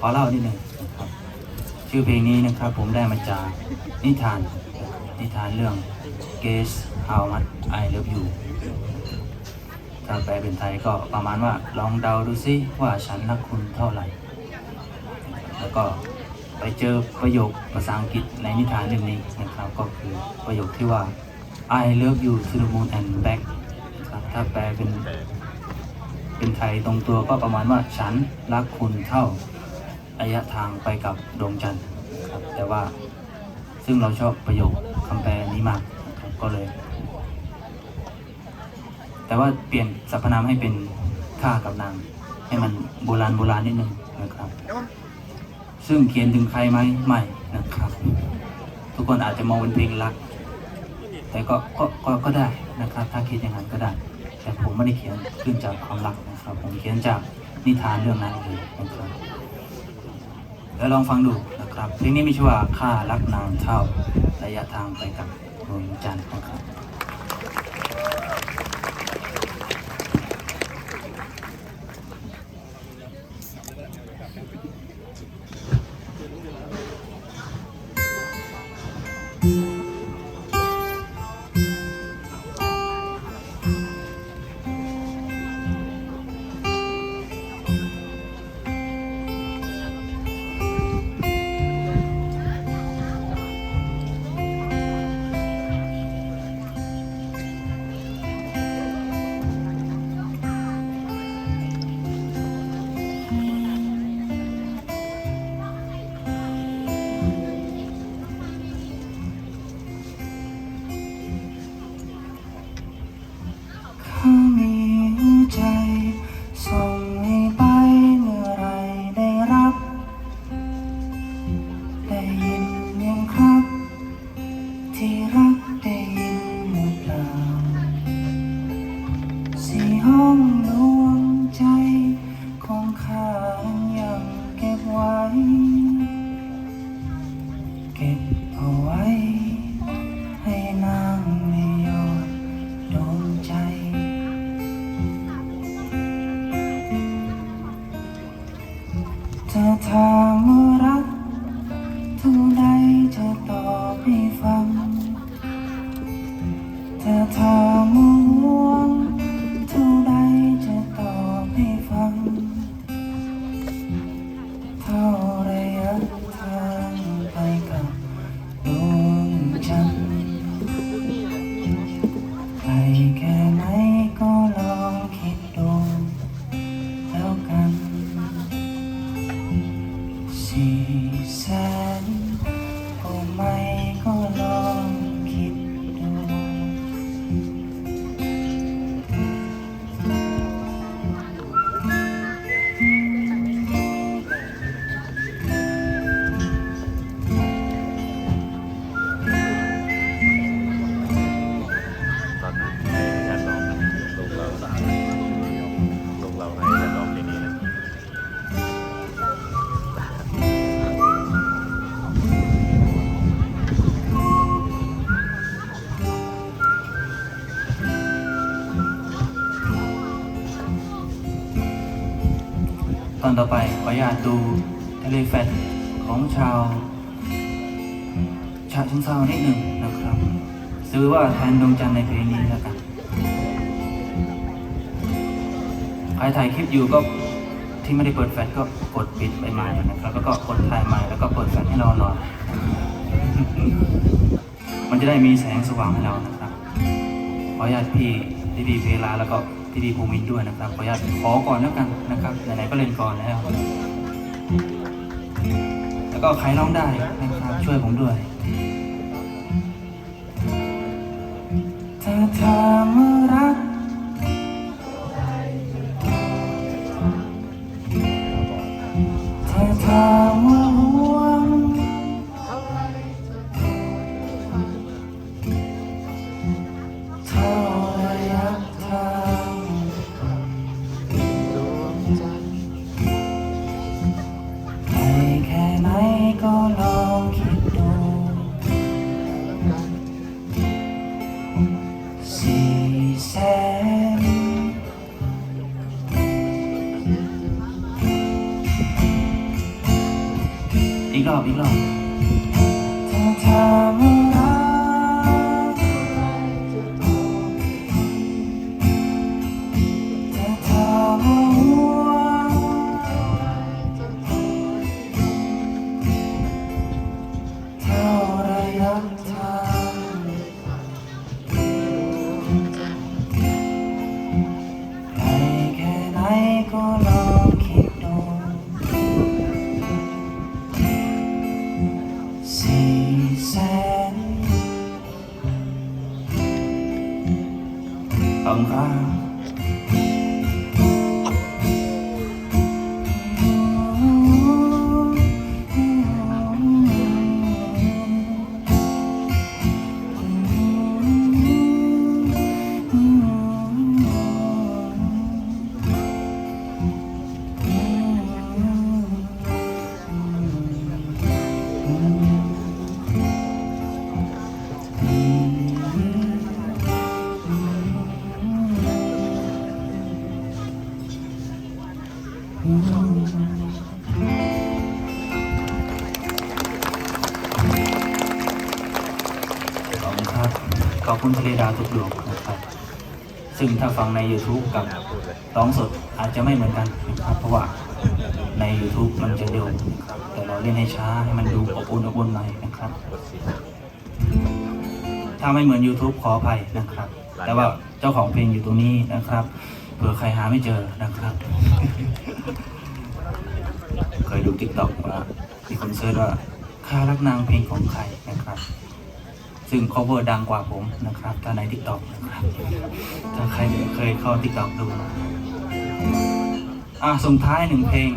ขอเล่านิดหนึ่งนะครับชื่อเพลงนี้นะครับผมได้มาจากนิทาน นิทานเรื่อง Guess How Much I Love You ถ้าแปลเป็นไทยก็ประมาณว่าลองเดาดูซิว่าฉันรักคุณเท่าไหร่ แล้วก็ไปเจอประโยคภาษาอังกฤษในนิทานเรื่องนี้นะครับ ก็คือประโยคที่ว่า I love you to the moon and back ครับถ้าแปลเป็นเป็นไทยตรงตัวก็ประมาณว่าฉันรักคุณเท่า ระยะทางไปกับดวงจันทร์ครับ แต่ว่าซึ่งเราชอบประโยคคำแปลนี้มากครับก็เลย แต่ว่าเปลี่ยนสรรพนามให้เป็นข้ากับนาง ให้มันโบราณโบราณนิดนึงนะครับ ซึ่งเขียนถึงใครไหมไม่นะครับ ทุกคนอาจจะมองเป็นเพลงรัก แต่ก็ก็ก็ก็ได้นะครับ ถ้าคิดอย่างนั้นก็ได้ แต่ผมไม่ได้เขียนขึ้นจากความรักนะครับ ผมเขียนจากนิทานเรื่องนั้นเลยนะครับ แล้วลองฟังดูนะครับเพลงนี้มีชื่อว่าข้ารักนางเท่าระยะทางไปกับดวงจันทร์นะครับ สี่ห้อง ตอนต่อไปขออนุญาตดูทะเลแฟลตของชาวชาวเชิงเซานิดหนึ่งนะครับ ซื้อว่าแทนดวงจันทร์ในเพลงนี้แล้วกันใครถ่ายคลิปอยู่ก็ที่ไม่ได้เปิดแฟลชก็กดปิดไปใหม่นะครับ แล้วก็กดถ่ายใหม่แล้วก็เปิดแฟลชให้เราหน่อยมันจะได้มีแสงสว่างให้เรานะครับขออนุญาตพี่พี่ดีเพลาแล้วก็ พี่ดีภูมิด้วยนะครับขออนุญาตขอก่อนแล้วกันนะครับไหนๆก็เล่นก่อนแล้ว แล้วก็ใครร้องได้นะครับช่วยผมด้วยถ้าถาม อีกรอบอีกรอบ ขอบคุณครับ ขอบคุณทะเลดาวทุกดวงนะครับ ซึ่งถ้าฟังใน YouTube กับร้องสดอาจจะไม่เหมือนกันนะครับ เพราะว่าใน YouTube มันจะเร็วแต่เราเล่นให้ช้าให้มันดูอบอุ่นอบอุ่นหน่อยนะครับ ถ้าไม่เหมือน YouTube ขออภัยนะครับ แต่ว่าเจ้าของเพลงอยู่ตรงนี้นะครับ เผื่อใครหาไม่เจอนะครับ เคยดู t ิ k t o k ว่ามีคนเซิร์ชว่าค่ารักนางเพลงของใครนะครับ ซึ่ง cover ดังกว่าผมนะครับถ้าใน t ิ k t o k นะครับถ้าใครเคยเข้า t ิ k t o k ดูอะส่งท้ายหนึ่งเพลง